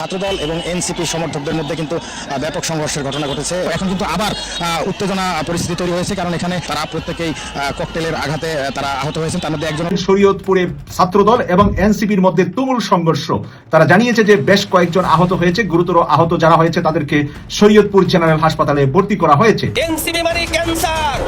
ছাত্রদল এবং এনসিপি সমর্থকদের মধ্যে কিন্তু ব্যাপক সংঘর্ষের ঘটনা ঘটেছে। এখন কিন্তু আবার উত্তেজনা পরিস্থিতি তৈরি হয়েছে কারণ এখানে তারা প্রত্যেকেই ককটেলের আঘাতে তারা আহত হয়েছেন। তার মধ্যে একজন শরীয়তপুরে ছাত্রদল এবং এনসিপির মধ্যে তুমুল সংঘর্ষ। তারা জানিয়েছে যে বেশ কয়েকজন আহত হয়েছে গুরুতর আহত যারা হয়েছে তাদেরকে শরীয়তপুর জেনারেল হাসপাতালে ভর্তি করা হয়েছে। এনসিপি মানে ক্যান্সার।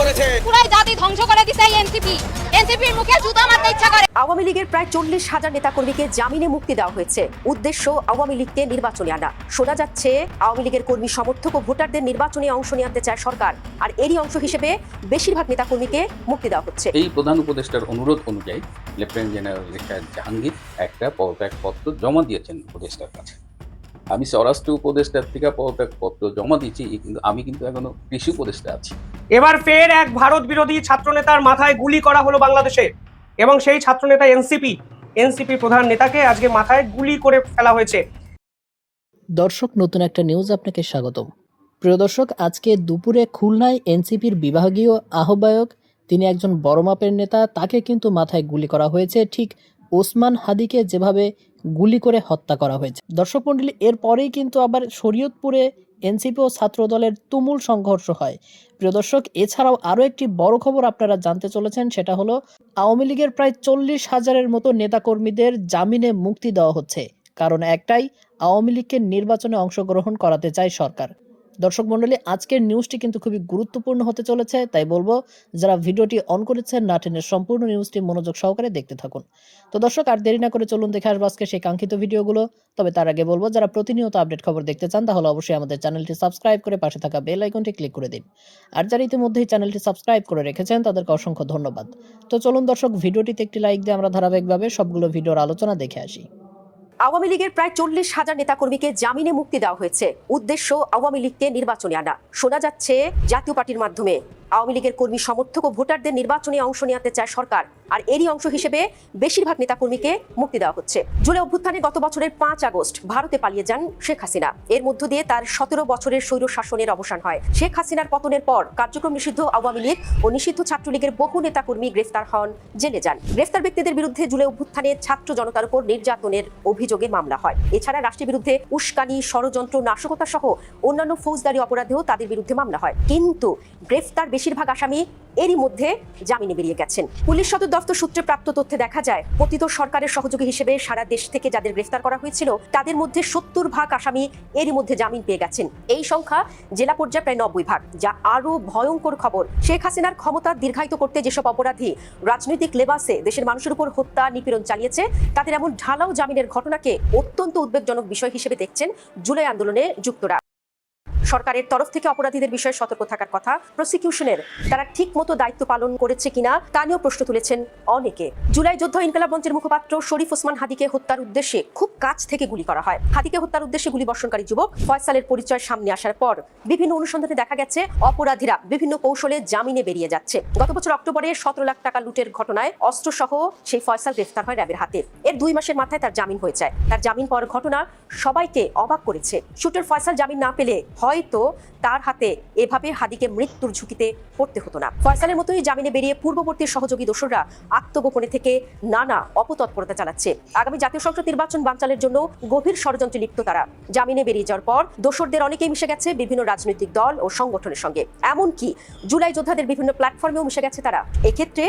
করেছে পুরাই জাতি ধ্বংস করে দিছে এই এনসিপি এনসিপির মুখে জুতা মারতে ইচ্ছা করে। আওয়ামী লীগের প্রায় চল্লিশ হাজার নেতাকর্মীকে জামিনে মুক্তি দেওয়া হয়েছে। উদ্দেশ্য আওয়ামী লীগকে নির্বাচনে আনা। শোনা যাচ্ছে আওয়ামী লীগের কর্মী সমর্থক ও ভোটারদের নির্বাচনে অংশ নিয়ে আনতে চায় সরকার। আর এরই অংশ হিসেবে বেশিরভাগ নেতাকর্মীকে মুক্তি দেওয়া হচ্ছে। এই প্রধান উপদেষ্টার অনুরোধ অনুযায়ী লেফটেন্যান্ট জেনারেল জাহাঙ্গীর একটা পদত্যাগপত্র জমা দিয়েছেন উপদেষ্টার কাছে। আমি স্বরাষ্ট্র উপদেষ্টার থেকে পদত্যাগপত্র জমা দিয়েছি কিন্তু আমি কিন্তু এখনও কৃষি উপদেষ্টা আছি। এবার ফের এক ভারত বিরোধী ছাত্রনেতার মাথায় গুলি করা হলো বাংলাদেশে এবং সেই ছাত্রনেতা এনসিপি। এনসিপি প্রধান নেতাকে আজকে মাথায় গুলি করে ফেলা হয়েছে। দর্শক নতুন একটা নিউজ আপনাকে স্বাগতম। প্রিয় দর্শক আজকে দুপুরে খুলনায় এনসিপির বিভাগীয় আহ্বায়ক তিনি একজন বড় মাপের নেতা তাকে কিন্তু মাথায় গুলি করা হয়েছে। ঠিক ওসমান হাদিকে যেভাবে গুলি করে হত্যা করা হয়েছে। দর্শক মন্ডলী এরপরেই কিন্তু আবার শরীয়তপুরে এনসিপি ও ছাত্রদলের তুমুল সংঘর্ষ হয়। প্রিয় দর্শক, এছাড়াও আরও একটি বড় খবর আপনারা জানতে চলেছেন, সেটা হলো আওয়ামী লীগের প্রায় চল্লিশ হাজারের মতো নেতাকর্মীদের জামিনে মুক্তি দেওয়া হচ্ছে। কারণ একটাই, আওয়ামী লীগকে নির্বাচনে অংশগ্রহণ করাতে চায় সরকার। দর্শক মণ্ডলী, আজকের নিউজটি কিন্তু খুবই গুরুত্বপূর্ণ হতে চলেছে, তাই বলব যারা ভিডিওটি অন করেছেন নাটেনের সম্পূর্ণ নিউজটি মনোযোগ সহকারে দেখতে থাকুন। তো দর্শক, আর দেরি না করে চলুন দেখে আসব আজকে সেই কাঙ্ক্ষিত ভিডিওগুলো। তবে তার আগে বলব, যারা প্রতিনিয়ত আপডেট খবর দেখতে চান, তাহলে অবশ্যই আমাদের চ্যানেলটি সাবস্ক্রাইব করে পাশে থাকা বেল আইকনটি ক্লিক করে দিন। আর যারা ইতিমধ্যেই চ্যানেলটি সাবস্ক্রাইব করে রেখেছেন, তাদেরকে অসংখ্য ধন্যবাদ। তো চলুন দর্শক, ভিডিওটিতে একটি লাইক দিয়ে আমরা ধারাবাহিকভাবে সবগুলো ভিডিওর আলোচনা দেখে আসি। আওয়ামী লীগের প্রায় চল্লিশ হাজার নেতাকর্মীকে জামিনে মুক্তি দেওয়া হয়েছে। উদ্দেশ্য আওয়ামী লীগকে নির্বাচনে আনা। শোনা যাচ্ছে জাতীয় পার্টির মাধ্যমে। আওয়ামী লীগের কর্মী সমর্থক ও ভোটারদের নির্বাচনে অংশ নিতে চায় সরকার। আর এরই অংশ হিসেবে বেশিরভাগ নেতাকর্মীকে মুক্তি দেওয়া হচ্ছে। জুলাই অভ্যুত্থানে গত বছরের পাঁচ আগস্ট ভারতে পালিয়ে যান শেখ হাসিনা। এর মধ্য দিয়ে তার সতেরো বছরের স্বৈর শাসনের অবসান হয়। শেখ হাসিনার পতনের পর কার্যক্রম নিষিদ্ধ আওয়ামী লীগ ও নিষিদ্ধ ছাত্রলীগের বহু নেতাকর্মী গ্রেফতার হন, জেলে যান। গ্রেফতার ব্যক্তিদের বিরুদ্ধে জুলাই অভ্যুত্থানে ছাত্র জনতার উপর নির্যাতনের অভিযোগে মামলা হয়। এছাড়া রাষ্ট্রের বিরুদ্ধে উস্কানি, ষড়যন্ত্র নাশকতা সহ অন্যান্য ফৌজদারি অপরাধেও তাদের বিরুদ্ধে মামলা হয়। কিন্তু গ্রেফতার বেশিরভাগ আসামি এরই মধ্যে জামিনে বেরিয়ে গেছেন। পুলিশ সদর দপ্তর সূত্রে প্রাপ্ত তথ্যে দেখা যায়, পতিত সরকারের সহযোগী হিসেবে সারা দেশ থেকে যাদের গ্রেফতার করা হয়েছিল, তাদের মধ্যে সত্তর ভাগ আসামি এরই মধ্যে জামিন পেয়ে গেছেন। এই সংখ্যা জেলা পর্যায়ে প্রায় নব্বই ভাগ, যা আরও ভয়ঙ্কর খবর। শেখ হাসিনার ক্ষমতা দীর্ঘায়িত করতে যেসব অপরাধী রাজনৈতিক লেবাসে দেশের মানুষের উপর হত্যা, নিপীড়ন চালিয়েছে, তাদের এমন ঢালাও জামিনের ঘটনাকে অত্যন্ত উদ্বেগজনক বিষয় হিসেবে দেখছেন জুলাই আন্দোলনে যুক্তরা। সরকারের তরফ থেকে অপরাধীদের বিষয়ে সতর্ক থাকার কথা প্রসিকিউশনের তারা ঠিক মতো দায়িত্ব পালন করেছে কিনা তা নিয়েও প্রশ্ন তুলেছেন অনেকে। জুলাই যুদ্ধ ইনকালাব মঞ্চের মুখপাত্র শরীফ ওসমান হাদিকে হত্যার উদ্দেশ্যে খুব কাছ থেকে গুলি করা হয়। হাদিকে হত্যার উদ্দেশ্যে গুলি বর্ষণকারী যুবক ফয়সালের পরিচয় সামনে আসার পর বিভিন্ন অনুসন্ধানে দেখা গেছে, অপরাধীরা বিভিন্ন কৌশলে জামিনে বেরিয়ে যাচ্ছে। গত বছর অক্টোবরে সতেরো লাখ টাকা লুটের ঘটনায় অস্ত্রসহ সেই ফয়সাল গ্রেফতার হয় র্যাবের হাতে। এর দুই মাসের মাথায় তার জামিন হয়ে যায়। তার জামিন পাওয়ার ঘটনা সবাইকে অবাক করেছে। শুটের ফয়সাল জামিন না পেলে হয়তো তার হাতে এভাবে হাদিকে মৃত্যুর ঝুঁকিতে পড়তে হতো না। ফয়সালের মতোই জামিনে বেরিয়ে পূর্ববর্তী সহযোগী দোসররা আত্মগোপনে থেকে নানা অপতৎপরতা চালাচ্ছে। আগামী জাতীয় সংসদ নির্বাচন বানচালের জন্য গভীর ষড়যন্ত্রে লিপ্ত তারা। জামিনে বেরিয়ে যাওয়ার পর দোসরদের অনেকেই মিশে গেছে বিভিন্ন রাজনৈতিক দল ও সংগঠনের সঙ্গে। এমনকি জুলাই যোদ্ধাদের বিভিন্ন প্ল্যাটফর্মেও মিশে গেছে তারা। এক্ষেত্রে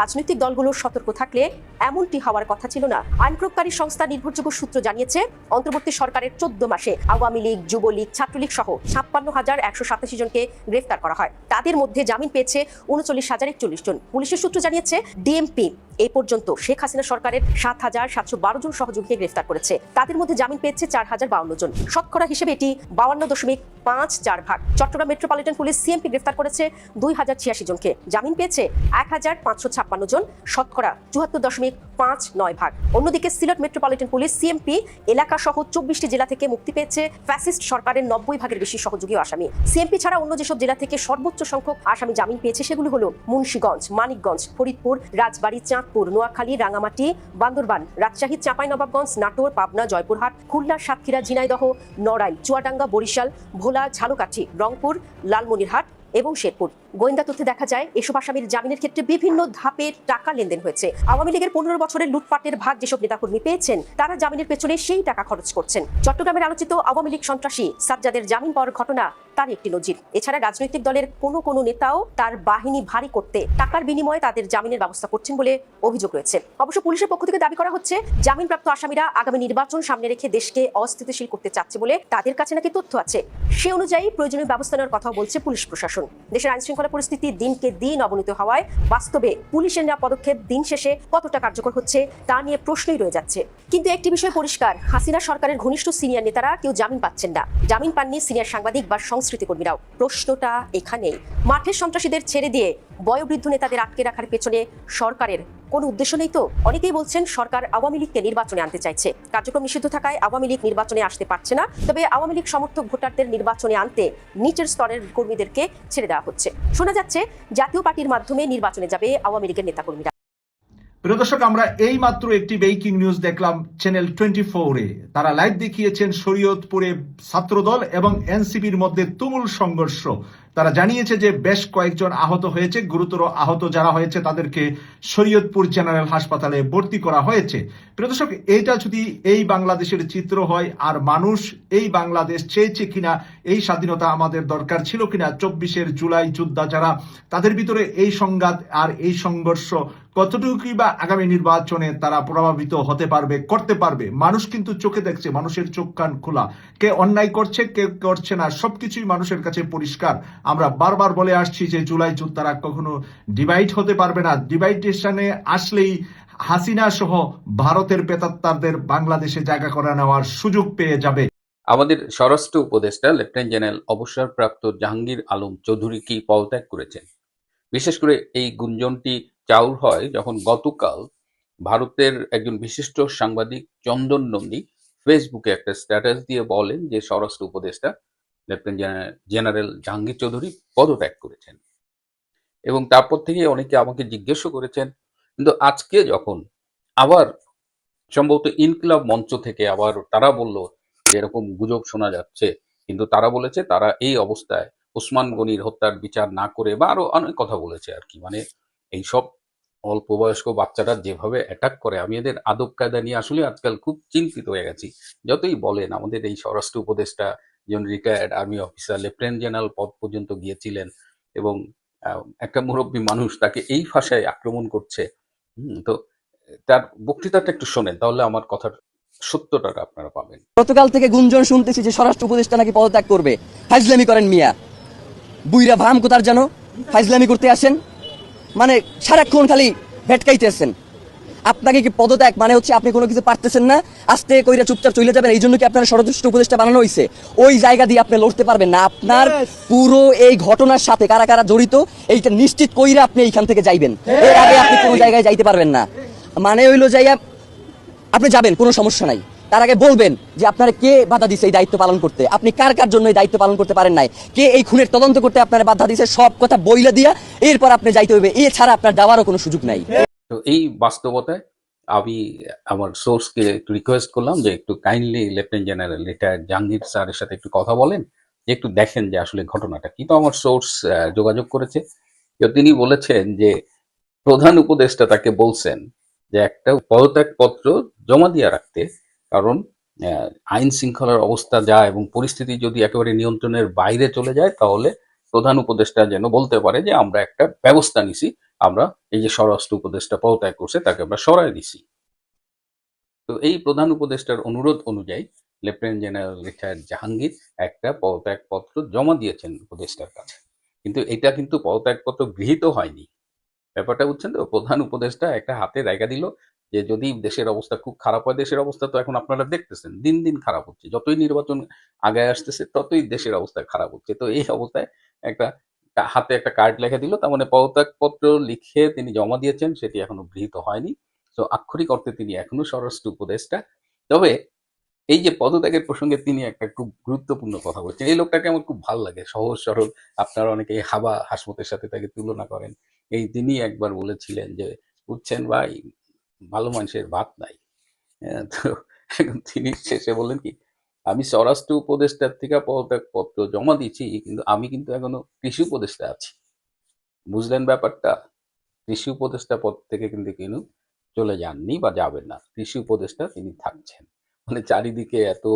রাজনৈতিক দলগুলোর সতর্ক থাকলে এমনটি হওয়ার কথা ছিল না। আইন সংস্থা নির্ভরযোগ্য সূত্র জানিয়েছে, অন্তর্বর্তী সরকারের চোদ্দ মাসে আওয়ামী লীগ, যুবলীগ, ছাত্রলীগ সহ ছাপ্পান্ন হাজার একশো সাতাশি জনকে গ্রেফতার করা হয়। তাদের মধ্যে জামিন পেয়েছে উনচল্লিশ হাজার একচল্লিশ জন। পুলিশের সূত্র জানিয়েছে, ডিএমপি এই পর্যন্ত শেখ হাসিনা সরকারের সাত হাজার সাতশো বারো জন সহযোগীকে গ্রেফতার করেছে। তাদের মধ্যে জামিন পেয়েছে চার হাজার বাউন্ন জন। শতকরা হিসেবে এটি বাউন্ন দশমিক পাঁচ চার ভাগ। চট্টগ্রাম মেট্রোপলিটন পুলিশ সিএমপি গ্রেফতার করেছে দুই হাজার ছিয়াশি জনকে। জামিন পেয়েছে এক হাজার পাঁচশো ছাপ্পান্ন জন, শতকরা চুয়াত্তর দশমিক পাঁচ নয় ভাগ। অন্যদিকে সিলেট মেট্রোপলিটন পুলিশ সিএমপি এলাকা সহ চব্বিশটি জেলা থেকে মুক্তি পেয়েছে ফ্যাসিস্ট সরকারের নব্বই ভাগের বেশি সহযোগী আসামি। সিএমপি ছাড়া অন্য যেসব জেলা থেকে সর্বোচ্চ সংখ্যক আসামি জামিন পেয়েছে সেগুলো হলো মুন্সীগঞ্জ, মানিকগঞ্জ, ফরিদপুর, রাজবাড়ী চাঁদপুর নোয়াখালী, রাঙামাটি, বান্দরবান, রাজশাহী, চাঁপাইনবাবগঞ্জ, নাটোর, পাবনা, জয়পুরহাট, খুলনা, সাতক্ষীরা, ঝিনাইদহ, নড়াইল, চুয়াডাঙ্গা, বরিশাল, ভোলা, ঝালকাঠি, রংপুর, লালমনিরহাট এবং শেরপুর। গোয়েন্দা তথ্যে দেখা যায়, এসব আসামির জামিনের ক্ষেত্রে বিভিন্ন ধাপের টাকা লেনদেন হয়েছে। আওয়ামী লীগের পনেরো বছরের লুটপাটের ভাগ যেসব নেতাকর্মী পেয়েছেন, তারা জামিনের পেছনে সেই টাকা খরচ করছেন। চট্টগ্রামের আলোচিত আওয়ামী লীগ সন্ত্রাসী সাজ্জাদের জামিন পাওয়ার ঘটনা তার একটি নজির। এছাড়া রাজনৈতিক দলের কোনো কোনো নেতাও তার বাহিনী ভারী করতে টাকার বিনিময়ে তাদের জামিনের ব্যবস্থা করছেন বলে অভিযোগ রয়েছে। অবশ্য পুলিশের পক্ষ থেকে দাবি করা হচ্ছে, জামিনপ্রাপ্ত আসামিরা আগামী নির্বাচন সামনে রেখে দেশকে অস্থিতিশীল করতে চাচ্ছে বলে তাদের কাছে নাকি তথ্য আছে। সে অনুযায়ী প্রয়োজনীয় ব্যবস্থা নেওয়ার কথাও বলছে পুলিশ প্রশাসন। দেশের আইন শৃঙ্খলা পরিস্থিতি দিনকে দিন অবনতি হওয়ায় বাস্তবে পুলিশের নেওয়া পদক্ষেপ দিন শেষে কতটা কার্যকর হচ্ছে তা নিয়ে প্রশ্নই রয়ে যাচ্ছে। কিন্তু একটি বিষয় পরিষ্কার, হাসিনা সরকারের ঘনিষ্ঠ সিনিয়র নেতারা কেউ জামিন পাচ্ছেন না। জামিন পাননি সিনিয়র সাংবাদিক বা সংস্কৃতি কর্মীরাও প্রশ্নটা এখানেই। মাঠের সন্ত্রাসীদের ছেড়ে দিয়ে বয়োবৃদ্ধ নেতাদের আটকে রাখার পেছনে সরকারের কোনো উদ্দেশ্য নেই তো? অনেকেই বলছেন সরকার আওয়ামী লীগকে নির্বাচনে আনতে চাইছে। কার্যক্রম নিষিদ্ধ থাকায় আওয়ামী লীগ নির্বাচনে আসতে পারছে না। তবে আওয়ামী লীগ সমর্থক ভোটারদের নির্বাচনে আনতে নিচের স্তরের কর্মীদেরকে ছেড়ে দেওয়া হচ্ছে। শোনা যাচ্ছে, জাতীয় পার্টির মাধ্যমে নির্বাচনে যাবে আওয়ামী লীগের নেতাকর্মীরা। প্রিয় দর্শক, আমরা এই মাত্র একটি ব্রেকিং নিউজ দেখলাম চ্যানেল টোয়েন্টি ফোরে তারা লাইভ দেখিয়েছেন শরীয়তপুরে ছাত্রদল এবং এনসিপির মধ্যে তুমুল সংঘর্ষ। তারা জানিয়েছে যে বেশ কয়েকজন আহত হয়েছে, গুরুতর আহত যারা হয়েছে তাদেরকে শরীয়তপুর জেনারেল হাসপাতালে ভর্তি করা হয়েছে। প্রদর্শক এইটা যদি এই বাংলাদেশের চিত্র হয় আর মানুষ এই বাংলাদেশ চেয়েছে কিনা, এই স্বাধীনতা আমাদের দরকার ছিল কিনা, চব্বিশের জুলাই যোদ্ধা যারা, তাদের ভিতরে এই সংঘাত আর এই সংঘর্ষ কতটুকুই বা আগামী নির্বাচনে তারা প্রভাবিত হতে পারবে, করতে পারবে? মানুষ কিন্তু চোখে দেখছে, মানুষের চোখ কান খোলা। কে অন্যায় করছে, কে করছে না, সবকিছুই মানুষের কাছে পরিষ্কার। আমরা বারবার বলে আসছি যে জুলাই যোদ্ধারা কখনো ডিভাইড হতে পারবে না। ডিভাইডেশনে আসলেই হাসিনা সহ ভারতের পেতাত্তারদের বাংলাদেশে জায়গা করে নেওয়ার সুযোগ পেয়ে যাবে। আমাদের স্বরাষ্ট্র উপদেষ্টা, লেফটেন্যান্ট জেনারেল অবসরপ্রাপ্ত জাহাঙ্গীর আলম চৌধুরী কি পদত্যাগ করেছেন? বিশেষ করে এই গুঞ্জনটি চাউর হয় যখন গতকাল ভারতের একজন বিশিষ্ট সাংবাদিক চন্দন নন্দী ফেসবুকে একটা স্ট্যাটাস দিয়ে বলেন যে স্বরাষ্ট্র উপদেষ্টা লেফটেন্যান্ট জেনারেল জাহাঙ্গীর চৌধুরী পদত্যাগ করেছেন। এবং তারপর থেকে অনেকে আমাকে জিজ্ঞেসও করেছেন, কিন্তু আজকে যখন আবার সম্ভবত ইনকিলাব মঞ্চ থেকে আবার তারা বলল যে এরকম গুজব শোনা যাচ্ছে, কিন্তু তারা বলেছে তারা এই অবস্থায় ওসমান গনির হত্যার বিচার না করে বা আরও অনেক কথা বলেছে আর কি। মানে এইসব অল্প বয়স্ক বাচ্চাটা যেভাবে অ্যাটাক করে, আমি এদের আদব কায়দা নিয়ে আসলে আজকাল খুব চিন্তিত হয়ে গেছি। যতই বলেন, আমাদের এই স্বরাষ্ট্র উপদেষ্টা একজন retired army officer lieutenant general পদ পর্যন্ত গিয়েছিলেন এবং একটা মুরব্বী মানুষ তাকে এই ভাষায় আক্রমণ করছে তো তার বক্তৃতাটা একটু শোনেন, তাহলে আমার কথার সত্যটা আপনারা পাবেন। গতকাল থেকে গুঞ্জন শুনতেছি যে স্বরাষ্ট্র উপদেষ্টা নাকি পদত্যাগ করবে। ফাইজলামি করেন মিয়া। বুইরা ভাম কোথার জানো? ফাইজলামি করতে আসেন। মানে সারাক্ষণ খালি ভেটকাইতেছেন আপনাকে কি পদত্যাগ? মানে হচ্ছে আপনি কোনো কিছু পারতেছেন না? আস্তে কইরা চুপচাপ চলে যাবেন এই জন্য কি আপনার ষড়যন্ত্র উপদেষ্টা বানানো হয়েছে ওই জায়গা দিয়ে আপনি লড়তে পারবেন না। আপনার পুরো এই ঘটনার সাথে কারা কারা জড়িত এইটা নিশ্চিত কইরা আপনি এইখান থেকে যাইবেন। এর আগে আপনি কোনো জায়গায় যাইতে পারবেন না। মানে হইল যাইয়া আপনি যাবেন কোনো সমস্যা নাই। তার আগে বলবেন যে আপনার কে বাধা দিছে এই দায়িত্ব পালন করতে? আপনি কার কার জন্য এই দায়িত্ব পালন করতে পারেন নাই? কে এই খুনের তদন্ত করতে আপনার বাধা দিছে? সব কথা বইলা দিয়া এরপর আপনি যাইতে হবে এছাড়া আপনার যাওয়ারও কোনো সুযোগ নাই। তো এই বাস্তবতায় আমি আমার সোর্সকে একটু রিকোয়েস্ট করলাম যে একটু kindly lieutenant general retired Jahangir স্যারের সাথে একটু কথা বলেন, যে একটু দেখেন যে আসলে ঘটনাটা কি। তো আমার সোর্স যোগাযোগ করেছে। তো তিনি বলেছেন যে প্রধান উপদেষ্টা তাকে বলছেন যে একটা পদত্যাগ পত্র জমা দিয়ে রাখতে কারণ আইন শৃঙ্খলার অবস্থা যা এবং পরিস্থিতি যদি একেবারে নিয়ন্ত্রণের বাইরে চলে যায়, তাহলে প্রধান উপদেষ্টা যেন বলতে পারে যে, আমরা একটা ব্যবস্থা নিছি, আমরা এই যে স্বরাষ্ট্র উপদেষ্টা পদত্যাগ করছে, তাকে আমরা সরাই দিছি। তো এই প্রধান উপদেষ্টার অনুরোধ অনুযায়ী লেফটেন্যান্ট জেনারেল রিটায়ার্ড জাহাঙ্গীর একটা পদত্যাগ পত্র জমা দিয়েছেন উপদেষ্টার কাছে। কিন্তু এটা কিন্তু পদত্যাগপত্র গৃহীত হয়নি। ব্যাপারটা বুঝছেন তো? প্রধান উপদেষ্টা একটা হাতে জায়গা দিল যে যদি দেশের অবস্থা খুব খারাপ হয়, দেশের অবস্থা তো এখন আপনারা দেখতেছেন, দিন দিন খারাপ হচ্ছে। যতই নির্বাচন আগায় আসতেছে, ততই দেশের অবস্থা খারাপ হচ্ছে। তো এই অবস্থায় একটা হাতে একটা কার্ড লেখা দিল, তার মানে পদত্যাগপত্র লিখে তিনি জমা দিয়েছেন, সেটি এখনও গৃহীত হয়নি। তো আক্ষরিক অর্থে তিনি এখনও স্বরাষ্ট্র উপদেষ্টা। তবে এই যে পদত্যাগের প্রসঙ্গে তিনি একটা খুব গুরুত্বপূর্ণ কথা বলছেন। এই লোকটাকে আমার খুব ভালো লাগে, সহজ, সরল। আপনারা অনেকে হাবা হাসমতের সাথে তাকে তুলনা করেন। এই তিনি একবার বলেছিলেন যে, বুঝছেন ভাই ভালো মানুষের ভাত নাই। হ্যাঁ, তো এখন তিনি শেষে বললেন কি আমি স্বরাষ্ট্র উপদেষ্টার থেকে পদত্যাগ পত্র জমা দিয়েছি কিন্তু আমি কিন্তু এখনও কৃষি উপদেষ্টা আছি। বুঝলেন ব্যাপারটা? কৃষি উপদেষ্টা পদ থেকে কিন্তু কিন্তু চলে যাননি বা যাবেন না। কৃষি উপদেষ্টা তিনি থাকছেন। মানে চারিদিকে এত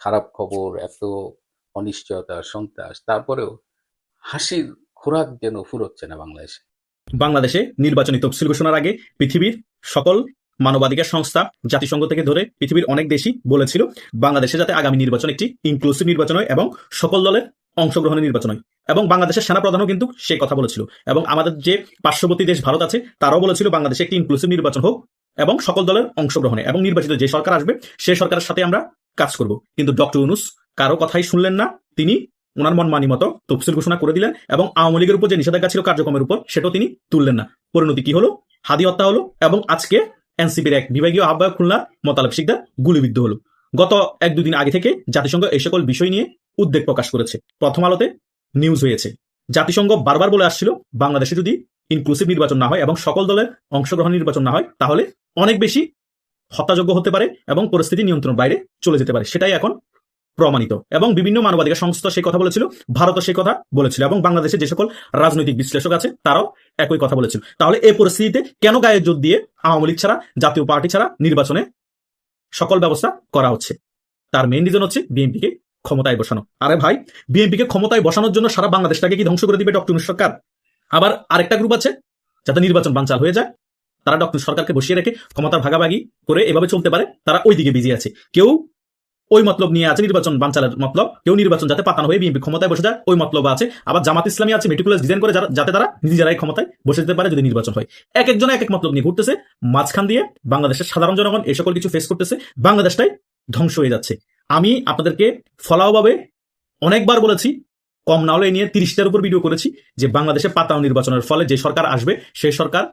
খারাপ খবর এত অনিশ্চয়তা সন্ত্রাস তারপরেও হাসির খোরাক যেন ফুরোচ্ছে না বাংলাদেশে। বাংলাদেশে নির্বাচনী তফসিল ঘোষণার আগে পৃথিবীর সকল মানবাধিকার সংস্থা জাতিসংঘ থেকে ধরে পৃথিবীর অনেক দেশই বলেছিল বাংলাদেশে যাতে আগামী নির্বাচন একটি ইনক্লুসিভ নির্বাচন হয় এবং সকল দলের অংশগ্রহণের নির্বাচন হয়। এবং বাংলাদেশের সেনাপ্রধানও কিন্তু সে কথা বলেছিল। এবং আমাদের যে পার্শ্ববর্তী দেশ ভারত আছে, তারাও বলেছিল বাংলাদেশে একটি ইনক্লুসিভ নির্বাচন হোক এবং সকল দলের অংশগ্রহণে এবং নির্বাচিত যে সরকার আসবে, সে সরকারের সাথে আমরা কাজ করব। কিন্তু ডক্টর ইউনুস কারও কথাই শুনলেন না। তিনি ওনার মন মানি মতো তফসিল ঘোষণা করে দিলেন এবং আওয়ামী লীগের উপর যে নিষেধাজ্ঞা ছিল কার্যক্রমের উপর, সেটাও তিনি তুললেন না। পরিণতি কি হলো? হাদি হত্যা হলো এবং আজকে এনসিপির এক বিভাগীয় আহ্বায়ক খুলনা মোতালেব শিকদার গুলিবিদ্ধ হলো। গত এক দুদিন আগে থেকে জাতিসংঘ এই সকল বিষয় নিয়ে উদ্বেগ প্রকাশ করেছে। প্রথম আলোতে নিউজ হয়েছে। জাতিসংঘ বারবার বলে আসছিল, বাংলাদেশে যদি ইনক্লুসিভ নির্বাচন না হয় এবং সকল দলের অংশগ্রহণ নির্বাচন না হয়, তাহলে অনেক বেশি হত্যাযোগ্য হতে পারে এবং পরিস্থিতি নিয়ন্ত্রণ বাইরে চলে যেতে পারে। সেটাই এখন প্রমাণিত। এবং বিভিন্ন মানবাধিকার সংস্থা সেই কথা বলেছিল, ভারতও সেই কথা বলেছিল, এবং বাংলাদেশে যে সকল রাজনৈতিক বিশ্লেষক আছে, তারাও একই কথা বলেছিল। তাহলে এই পরিস্থিতিতে কেন গায়ে জোর দিয়ে আওয়ামী লীগ ছাড়া, জাতীয় পার্টি ছাড়া নির্বাচনে সকল ব্যবস্থা করা হচ্ছে? তার মেইন রিজন হচ্ছে বিএনপিকে ক্ষমতায় বসানো। আরে ভাই, বিএনপিকে ক্ষমতায় বসানোর জন্য সারা বাংলাদেশটাকে কি ধ্বংস করে দিবে ডক্টর সরকার? আবার আরেকটা গ্রুপ আছে, যাতে নির্বাচন বানচাল হয়ে যায়, তারা ডক্টর সরকারকে বসিয়ে রেখে ক্ষমতার ভাগাভাগি করে এভাবে চলতে পারে, তারা ওই দিকে বিজি আছে। কেউ ওই মতলব নিয়ে আছে, নির্বাচন বানচালের মতলব। কেউ নির্বাচন যাতে পাতানো হয়ে বিএনপি ক্ষমতায় বসে যায়, ওই মতলব আছে। আবার জামাত ইসলামী আছে মেটিকুলাস ডিজাইন করে যাতে তারা নিজেরাই ক্ষমতায় বসে যেতে পারে যদি নির্বাচন হয়। এক একজন এক এক মতলব নিয়ে ঘুরতেছে, মাঝখান দিয়ে বাংলাদেশের সাধারণ জনগণ এই সকল কিছু ফেস করতেছে, বাংলাদেশটাই ধ্বংস হয়ে যাচ্ছে। আমি আপনাদেরকে ফলাওভাবে অনেকবার বলেছি, কম না হলে নিয়ে তিরিশটার উপর ভিডিও করেছি, যে বাংলাদেশে পাতানো নির্বাচনের ফলে যে সরকার আসবে সেই সরকার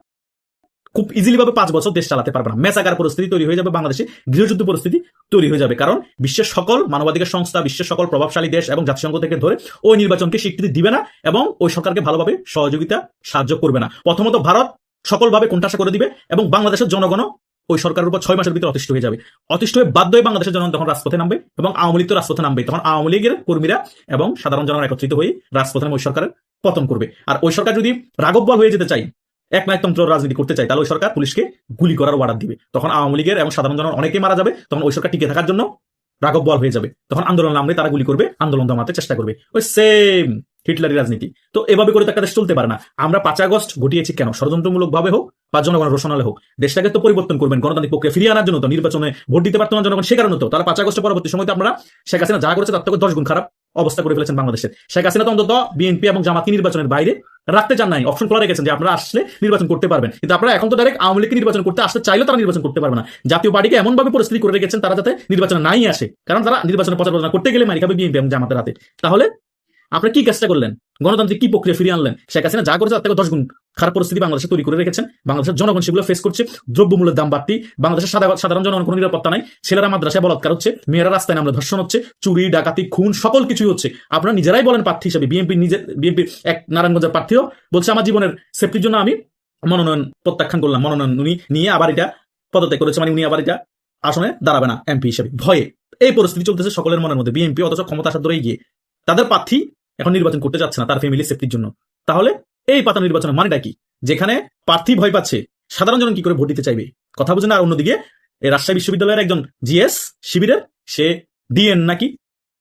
খুব ইজিলি ভাবে পাঁচ বছর দেশ চালাতে পারবে না। মেসাকার পরিস্থিতি তৈরি হয়ে যাবে বাংলাদেশে, গৃহযুদ্ধ পরিস্থিতি তৈরি হয়ে যাবে। কারণ বিশ্বের সকল মানবাধিকার সংস্থা, বিশ্বের সকল প্রভাবশালী দেশ এবং জাতিসংঘ থেকে ধরে ওই নির্বাচনকে স্বীকৃতি দিবে না এবং ওই সরকারকে ভালোভাবে সহযোগিতা, সাহায্য করবে না। প্রথমত ভারত সকলভাবে কোণঠাসা করে দিবে এবং বাংলাদেশের জনগণও ওই সরকারের উপর ছয় মাসের ভিতরে অতিষ্ঠ হয়ে যাবে। অতিষ্ঠ হয়ে বাধ্য হয়ে বাংলাদেশের জনগণ তখন রাজপথে নামবে এবং আওয়ামী লীগ তো রাজপথে নামবে তখন আওয়ামী লীগের কর্মীরা এবং সাধারণ জনগণ একত্রিত হয়ে রাজপথে ওই সরকারের পতন করবে। আর ওই সরকার যদি রাগব বল হয়ে যেতে চাই এক নায়কতন্ত্র রাজনীতি করতে চাই তাহলে ওই সরকার পুলিশকে গুলি করার অর্ডার দিবে। তখন আওয়ামী লীগের এবং সাধারণ জনগণ অনেকে মারা যাবে, তখন ওই সরকার টিকে থাকার জন্য রাগব বল হয়ে যাবে। তখন আন্দোলন নামলে তারা গুলি করবে, আন্দোলন দমাতে চেষ্টা করবে। ওই সেম হিটলারি রাজনীতি। তো এভাবে করে তো একটা দেশ চলতে পারে না। আমরা পাঁচ আগস্ট ঘটিয়েছি কেন? ষড়যন্ত্রমূলক ভাবে হোক বা জনগণের রোশনালে হোক। দেশটাকে তো পরিবর্তন করবেন, গণতান্ত্রিক প্রক্রিয়া ফিরিয়ে আনার জন্য তো, নির্বাচনে ভোট দিতে পারতো না জনগণ, সে কারণে তো। তারা পাঁচ আগস্ট পরবর্তী সময় তো আমরা শেখ হাসিনা যা করেছে তার থেকে দশ গুণ খারাপ। অবস্থা করে ফেলেছেন বাংলাদেশের শেখ হাসিনা তো অন্তত বিএনপি এবং জামাতি নির্বাচনের বাইরে রাখতে চান নাই। অপশন খোলা রেখেছেন যে আপনারা আসলে নির্বাচন করতে পারবেন। কিন্তু আপনারা এখন তো ডাইরেক্ট আওয়ামী লীগকে নির্বাচন করতে আসতে চাইলে তারা নির্বাচন করতে পারবে না। জাতীয় পার্টিকে এমনভাবে পরিস্থিতি করে রেখেছেন তারা যাতে নির্বাচন নাই আসে। কারণ তারা নির্বাচনে প্রচার করতে গেলে মারি খাবে বিএনপি এবং জামাতের হাতে। তাহলে আপনারা কি কাজটা করলেন? গণতান্ত্রিক কি প্রক্রিয়া ফিরিয়ে আনলেন? শেখ হাসিনা যা করেছে তার থেকে দশ খারাপ পরিস্থিতি বাংলাদেশে তৈরি করে রেখেছেন। বাংলাদেশের জনগণ সেগুলো ফেস করছে। দ্রব্যমূল্যের দাম বাড়তি। বাংলাদেশের সাধারণ জনগণ কোনো নিরাপত্তা নাই। ছেলেরা মাদ্রাসায় বলাৎকার হচ্ছে, মেয়েরা রাস্তায় নামলে ধর্ষণ হচ্ছে, চুরি, ডাকাতি, খুন, সকল কিছুই হচ্ছে। আপনারা নিজেরাই বলেন প্রার্থী হিসেবে। বিএনপি নিজে বিএনপি এক নারায়ণগঞ্জের প্রার্থীও বলছে, আমার জীবনের সেফটির জন্য আমি মনোনয়ন প্রত্যাখ্যান করলাম। মনোনয়ন উনি নিয়ে আবার এটা পদত্যাগ করেছে। মানে উনি আবার এটা আসনে দাঁড়াবে না এমপি হিসেবে। ভয়ে। এই পরিস্থিতি চলতেছে সকলের মনের মধ্যে। বিএনপি অথচ ক্ষমতা আসার ধরেই গিয়ে। তাদের প্রার্থী এখন নির্বাচন করতে যাচ্ছে না তার ফ্যামিলি সেফটির জন্য। তাহলে এই পাতা নির্বাচনের মানেটা কি? যেখানে প্রার্থী ভয় পাচ্ছে, সাধারণ জন কি করে ভোট দিতে চাইবে? কথা বুঝেন আর অন্যদিকে রাজশাহী বিশ্ববিদ্যালয়ের একজন জিএস শিবিরের, সে ডিএন নাকি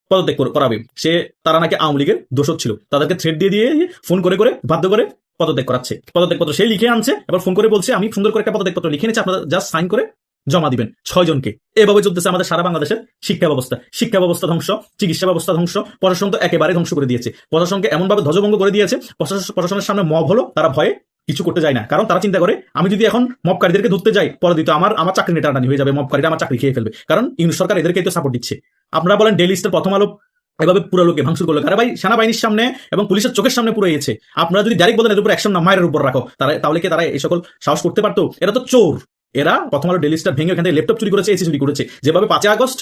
পদত্যাগ করে- করাবে। সে, তারা নাকি আওয়ামী লীগের দোষক ছিল। তাদেরকে থ্রেড দিয়ে দিয়ে ফোন করে করে বাধ্য করে পদত্যাগ করাচ্ছে। পদত্যাগ পত্র সে লিখে আনছে, এবার ফোন করে বলছে, আমি সুন্দর করে একটা পদত্যাগ পত্র লিখে নিচ্ছি আপনারা জাস্ট সাইন করে জমা দিবেন। ছয় জনকে। এভাবে চলতেছে আমাদের সারা বাংলাদেশের শিক্ষা ব্যবস্থা। শিক্ষা ব্যবস্থা ধ্বংস, চিকিৎসা ব্যবস্থা ধ্বংস, প্রশাসন তো একেবারে ধ্বংস করে দিয়েছে। প্রশাসনকে এমনভাবে ধ্বজভঙ্গ করে দিয়েছে প্রশাসন- প্রশাসনের সামনে মব হলো, তারা ভয়ে কিছু করতে যায় না। কারণ তারা চিন্তা করে, আমি যদি এখন মবকারীদেরকে ধরতে যাই পরে দিত আমার আমার চাকরি নেটা হয়ে যাবে, মবকারীরা আমার চাকরি খেয়ে ফেলবে। কারণ ইউনিট সরকার এদেরকে তো সাপোর্ট দিচ্ছে। আপনারা বলেন ডেলি স্টার প্রথম আলো এভাবে পুরো লোকে ভাঙচুর করল। আরে ভাই, সেনাবাহিনীর সামনে এবং পুলিশের চোখের সামনে পুরো এসেছে আপনারা যদি ডাইরেক্ট বলেন এর উপর অ্যাকশন না মায়ের উপর রাখো, তারা তাহলে কি তারা এই সকল সাহস করতে পারতো? এটা তো চোর। এরা প্রথম আলো ডেলি স্টার ভেঙে ওখান থেকে ল্যাপটপ চুরি করেছে এসি চুরি করেছে। যেভাবে পাঁচই আগস্ট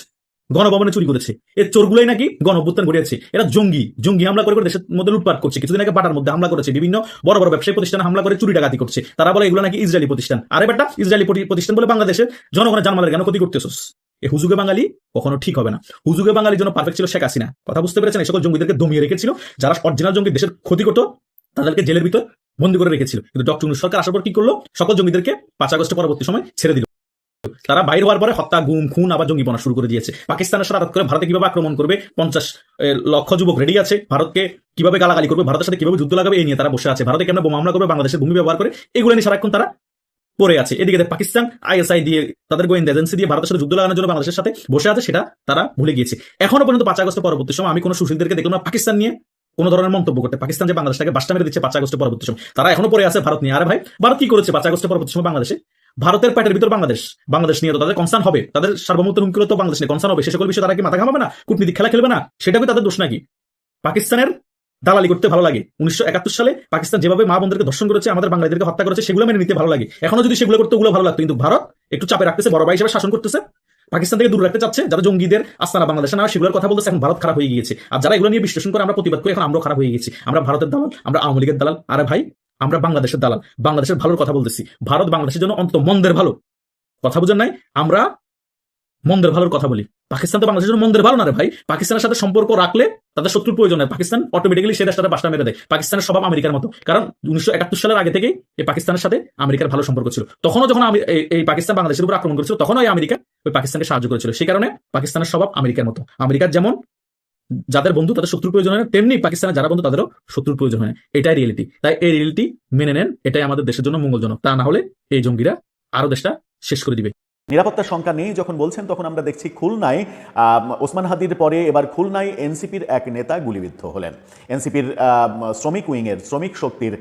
গণভবনে চুরি করেছে। এর চোরগুলোই নাকি গণ অভ্যুত্থান ঘটিয়েছে এরা জঙ্গি। জঙ্গি হামলা করে করে দেশের মধ্যে লুটপাট করছে। কিছুদিন আগে বাটার মধ্যে হামলা করেছে। বিভিন্ন বড় বড় ব্যবসায়ী প্রতিষ্ঠানে হামলা করে চুরি ডাকাতি করছে। তারা বলে এগুলো নাকি ইসরায়েলি প্রতিষ্ঠান। আরে বেটা, ইসরায়েলি প্রতিষ্ঠান বলে বাংলাদেশের জনগণের জানমালের কেন ক্ষতি করতেছস? এ হুজুগে বাঙালি কখনো ঠিক হবে না। হুজুগে বাঙালির জন্য পারফেক্ট ছিল শেখ হাসিনা। কথা বুঝতে পেরেছেন? এই সকল জঙ্গিদেরকে দমিয়ে রেখেছিল। যারা অরিজিনাল জঙ্গি দেশের ক্ষতি করতো, তাদেরকে জেলের ভিতর বন্দি করে রেখেছিল। কিন্তু ডক্টর ইউনূস সরকার আসার পর কি করল? সকল জঙ্গিদেরকে পাঁচ আগস্ট পরবর্তী সময় ছেড়ে দিল। তারা বাইর হওয়ার পরে হত্যা, গুম, খুন, আবার জঙ্গি জঙ্গিপনা শুরু করে দিয়েছে। পাকিস্তানের সাথে আঘাত করে ভারতে কীভাবে আক্রমণ করবে? পঞ্চাশ লক্ষ যুবক রেডি আছে। ভারতকে কীভাবে গালাগালি করবে? ভারতের সাথে কীভাবে যুদ্ধ লাগাবে? এই নিয়ে তারা বসে আছে। ভারতে কেমন বোমা করবে? বাংলাদেশের ভূমি ব্যবহার করে। এগুলো নিয়ে সারাক্ষণ তারা পড়ে আছে। এদিকে পাকিস্তান আইএসআই দিয়ে, তাদের গোয়েন্দা এজেন্সি দিয়ে ভারতের সাথে যুদ্ধ লাগানোর জন্য বাংলাদেশের সাথে বসে আছে, সেটা তারা ভুলে গিয়েছে। এখনও পর্যন্ত পাঁচ আগস্ট পরবর্তী সময় আমি কোনো সুশীলদেরকে দেখলাম না। পাকিস্তান নিয়ে কোনো ধরনের মন্তব্য করতে পাকিস্তান যে বাংলাদেশটাকে বাসটা মেরে দিচ্ছে পাঁচ আগস্ট পরবর্তী সময়, তারা এখনও পড়ে আছে ভারত নিয়ে। আরে ভাই, ভারত কি করেছে পাঁচ আগস্ট পরবর্তী সময় বাংলাদেশে? ভারতের প্যাটের ভিতর বাংলাদেশ বাংলাদেশ নিয়ে তো তাদের কনসার্ন হবে। তাদের সার্বভৌমত্ব হুমকি তো বাংলাদেশ নিয়ে কনসার্ন হবে। সে সকল বিষয়ে তারা কি মাথা ঘামাবে না? কূটনীতিক খেলা খেলবে না? সেটা তাদের দোষ নাকি? পাকিস্তানের দালালি করতে ভালো লাগে। উনিশশো একাত্তর সালে পাকিস্তান যেভাবে মা বোনদেরকে ধর্ষণ করেছে, আমাদের বাঙালিদেরকে হত্যা করেছে, সেগুলো মেনে নিতে ভালো লাগে। এখনও যদি সেগুলো করতে ওগুলো ভালো লাগতো। কিন্তু ভারত একটু চাপে রাখতেছে, বড় ভাই হিসেবে শাসন করতেছে। পাকিস্তান থেকে দূর রাখতে চাচ্ছে যারা জঙ্গিদের আস্তানা বাংলাদেশে না সেগুলোর কথা বলতেছে, এখন ভারত খারাপ হয়ে গিয়েছে। আর যারা এগুলো নিয়ে বিশ্লেষণ করে, আমরা প্রতিবাদ করে, এখন আমরাও খারাপ হয়ে গেছি আমরা ভারতের দালাল, আমরা আওয়ামী লীগের দালাল। আরে ভাই, আমরা বাংলাদেশের দালাল। বাংলাদেশের ভালোর কথা বলতেছি। ভারত বাংলাদেশের জন্য অন্তত মন্দের ভালো। কথা বুঝেন নাই? আমরা মন্দের ভালোর কথা বলি। পাকিস্তান তো বাংলাদেশের জন্য মন্দের ভালো না রে ভাই। পাকিস্তানের সাথে সম্পর্ক রাখলে তাদের শত্রুর প্রয়োজন হয় পাকিস্তান অটোমেটিক্যালি সে দেশটাতে বাসটা মেরে দেয়। পাকিস্তানের স্বভাব আমেরিকার মতো। কারণ উনিশশো একাত্তর সালের আগে থেকেই এই পাকিস্তানের সাথে আমেরিকার ভালো সম্পর্ক ছিল। তখনও যখন এই পাকিস্তান বাংলাদেশের উপর আক্রমণ করেছিল, তখনও এই আমেরিকা ওই পাকিস্তানকে সাহায্য করেছিল। সেই কারণে পাকিস্তানের স্বভাব আমেরিকার মতো। আমেরিকার যেমন যাদের বন্ধু তাদের শত্রুর প্রয়োজন হয় তেমনি পাকিস্তানের যারা বন্ধু তাদেরও শত্রুর প্রয়োজন হয় এটাই রিয়েলিটি তাই এই রিয়েলিটি মেনে নেন। এটাই আমাদের দেশের জন্য মঙ্গলজনক। তা না হলে এই জঙ্গিরা আরও দেশটা শেষ করে দিবে। নিরাপত্তার সংখ্যা নেই, যখন বলছেন তখন আমরা দেখছি খুলনায় ওসমান হাদির পরে এবার খুলনায় এনসিপির এক নেতা গুলিবিদ্ধ হলেন। এনসিপির শ্রমিক উইংয়ের শ্রমিক শক্তির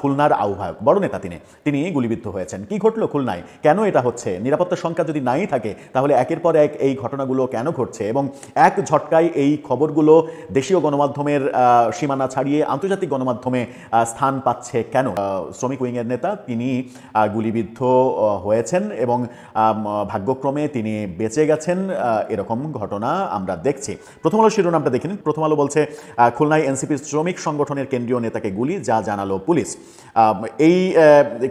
খুলনার আহ্বায়ক, বড় নেতা তিনি তিনি গুলিবিদ্ধ হয়েছেন। কি ঘটলো খুলনায়? কেন এটা হচ্ছে? নিরাপত্তার সংখ্যা যদি নাই থাকে, তাহলে একের পর এক এই ঘটনাগুলো কেন ঘটছে? এবং এক ঝটকায় এই খবরগুলো দেশীয় গণমাধ্যমের সীমানা ছাড়িয়ে আন্তর্জাতিক গণমাধ্যমে স্থান পাচ্ছে কেন? শ্রমিক উইংয়ের নেতা তিনি গুলিবিদ্ধ হয়েছেন এবং ভাগ্যক্রমে তিনি বেঁচে গেছেন এরকম ঘটনা আমরা দেখছি। প্রথম আলো শিরোনামটা দেখে নিন। প্রথম আলো বলছে খুলনায় এনসিপির শ্রমিক সংগঠনের কেন্দ্রীয় নেতাকে গুলি, যা জানালো পুলিশ। এই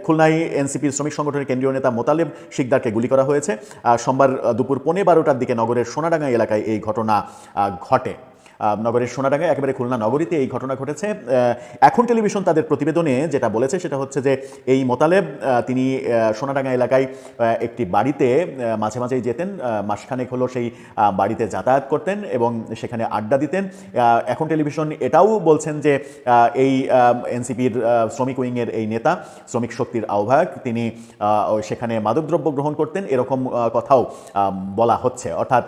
খুলনায় এনসিপির শ্রমিক সংগঠনের কেন্দ্রীয় নেতা মোতালেব শিকদারকে গুলি করা হয়েছে। সোমবার দুপুর পৌনে বারোটার দিকে নগরের সোনাডাঙ্গা এলাকায় এই ঘটনা ঘটে। নগরের সোনাডাঙ্গা, একেবারে খুলনা নগরীতে এই ঘটনা ঘটেছে। এখন টেলিভিশন তাদের প্রতিবেদনে যেটা বলেছে সেটা হচ্ছে যে এই মোতালেব তিনি সোনাডাঙ্গা এলাকায় একটি বাড়িতে মাঝে মাঝেই যেতেন মাসখানেক হলো সেই বাড়িতে যাতায়াত করতেন এবং সেখানে আড্ডা দিতেন। এখন টেলিভিশন এটাও বলছেন যে এই এনসিপির শ্রমিক উইংয়ের এই নেতা, শ্রমিক শক্তির আহ্বায়ক, তিনি সেখানে মাদকদ্রব্য গ্রহণ করতেন। এরকম কথাও বলা হচ্ছে। অর্থাৎ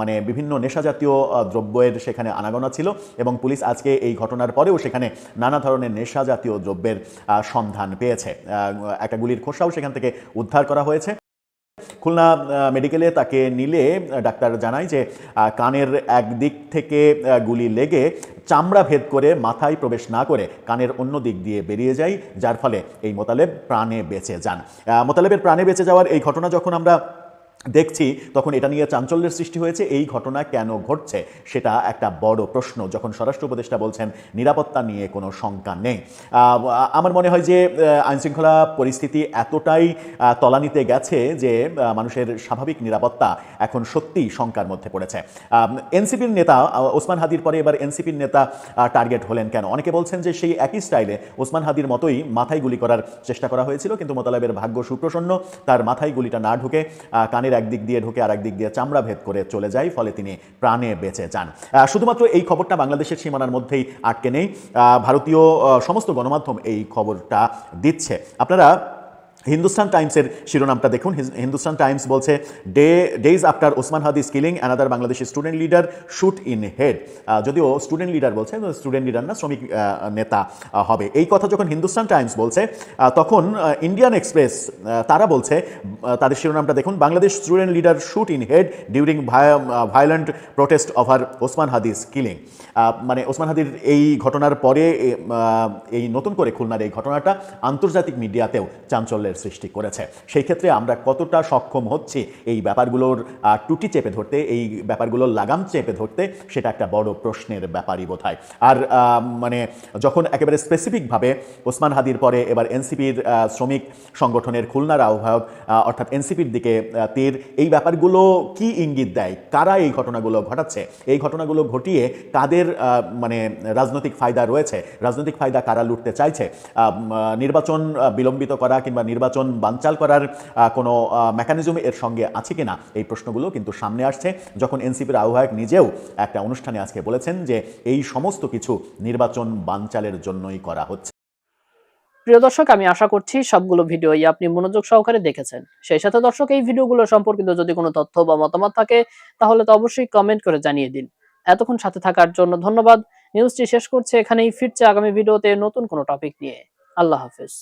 মানে বিভিন্ন নেশাজাতীয় দ্রব্যের সেখানে আনাগোনা ছিল এবং পুলিশ আজকে এই ঘটনার পরেও সেখানে নানা ধরনের নেশা জাতীয় দ্রব্যের সন্ধান পেয়েছে। একটা গুলির খোসাও সেখান থেকে উদ্ধার করা হয়েছে। খুলনা মেডিকেলে তাকে নিলে ডাক্তার জানায় যে কানের এক দিক থেকে গুলি লেগে চামড়া ভেদ করে মাথায় প্রবেশ না করে কানের অন্য দিক দিয়ে বেরিয়ে যায়, যার ফলে এই মোতালেব প্রাণে বেঁচে যান। মোতালেবের প্রাণে বেঁচে যাওয়ার এই ঘটনা যখন আমরা দেখছি তখন এটা নিয়ে চাঞ্চল্যের সৃষ্টি হয়েছে এই ঘটনা কেন ঘটছে সেটা একটা বড় প্রশ্ন যখন স্বরাষ্ট্র উপদেষ্টা বলছেন নিরাপত্তা নিয়ে কোনো শঙ্কা নেই। আমার মনে হয় যে আইন শৃঙ্খলা পরিস্থিতি এতটাই তলানিতে গেছে যে মানুষের স্বাভাবিক নিরাপত্তা এখন সত্যিই শঙ্কার মধ্যে পড়েছে। এনসিপির নেতা ওসমান হাদির পরে এবার এনসিপির নেতা টার্গেট হলেন কেন? অনেকে বলছেন যে সেই একই স্টাইলে ওসমান হাদির মতোই মাথায় গুলি করার চেষ্টা করা হয়েছিল কিন্তু মোতালেবের ভাগ্য সুপ্রসন্ন তার মাথায় গুলিটা না ঢুকে আহ, কানের একদিক দিয়ে ঢুকে আর একদিক দিয়ে চামড়া ভেদ করে চলে যায়, ফলে তিনি প্রাণে বেঁচে যান। শুধুমাত্র এই খবরটা বাংলাদেশের সীমানার মধ্যেই আটকে নেই। ভারতীয় সমস্ত গণমাধ্যম এই খবরটা দিচ্ছে। আপনারা হিন্দুস্তান টাইমসের শিরোনামটা দেখুন। হিন্দুস্তান টাইমস বলছে, day days after Osman Hadi's killing another Bangladeshi student leader shot in head যদিও স্টুডেন্ট লিডার বলছে স্টুডেন্ট লিডার না, শ্রমিক নেতা হবে। এই কথা যখন হিন্দুস্তান টাইমস বলছে তখন ইন্ডিয়ান এক্সপ্রেস তারা বলছে তাদের শিরোনামটা দেখুন, Bangladesh student leader shot in head during violent protest over Osman Hadi's killing মানে ওসমান হাদির এই ঘটনার পরে এই নতুন করে খুলনার এই ঘটনাটা আন্তর্জাতিক মিডিয়াতেও চাঞ্চল্যের চাঞ্চল্যের সৃষ্টি করেছে। সেই ক্ষেত্রে আমরা কতটা সক্ষম হচ্ছি এই ব্যাপারগুলোর টুটি চেপে ধরতে এই ব্যাপারগুলোর লাগাম চেপে ধরতে সেটা একটা বড় প্রশ্নের ব্যাপারই বোধ আর মানে যখন একেবারে স্পেসিফিকভাবে ওসমান হাদির পরে এবার এনসিপির শ্রমিক সংগঠনের খুলনার আহ্বায়ক আহ, অর্থাৎ এনসিপির দিকে তীর এই ব্যাপারগুলো কি ইঙ্গিত দেয়? কারা এই ঘটনাগুলো ঘটাচ্ছে? এই ঘটনাগুলো ঘটিয়ে কাদের মানে রাজনৈতিক ফায়দা রয়েছে? রাজনৈতিক ফায়দা কারা লুটতে চাইছে? নির্বাচন বিলম্বিত করা কিংবা নির্বাচন বানচাল করার কোনো মেকানিজম এর সঙ্গে আছে কিনা এই প্রশ্নগুলো কিন্তু সামনে আসছে। যখন এনসিপির আহ্বায়ক নিজেও একটা অনুষ্ঠানে আজকে বলেছেন যে এই সমস্ত কিছু নির্বাচন বানচালের জন্যই করা হচ্ছে। প্রিয় দর্শক, আমি আশা করছি সবগুলো ভিডিওই আপনি মনোযোগ সহকারে দেখেছেন। সেই সাথে দর্শক, এই ভিডিওগুলো সম্পর্কিত যদি কোনো তথ্য বা মতামত থাকে, তাহলে তো অবশ্যই কমেন্ট করে জানিয়ে দিন। এতক্ষণ সাথে থাকার জন্য ধন্যবাদ। নিউজটি শেষ করছে এখানেই। ফিরছে আগামী ভিডিওতে নতুন কোনো টপিক নিয়ে। আল্লাহ হাফেজ।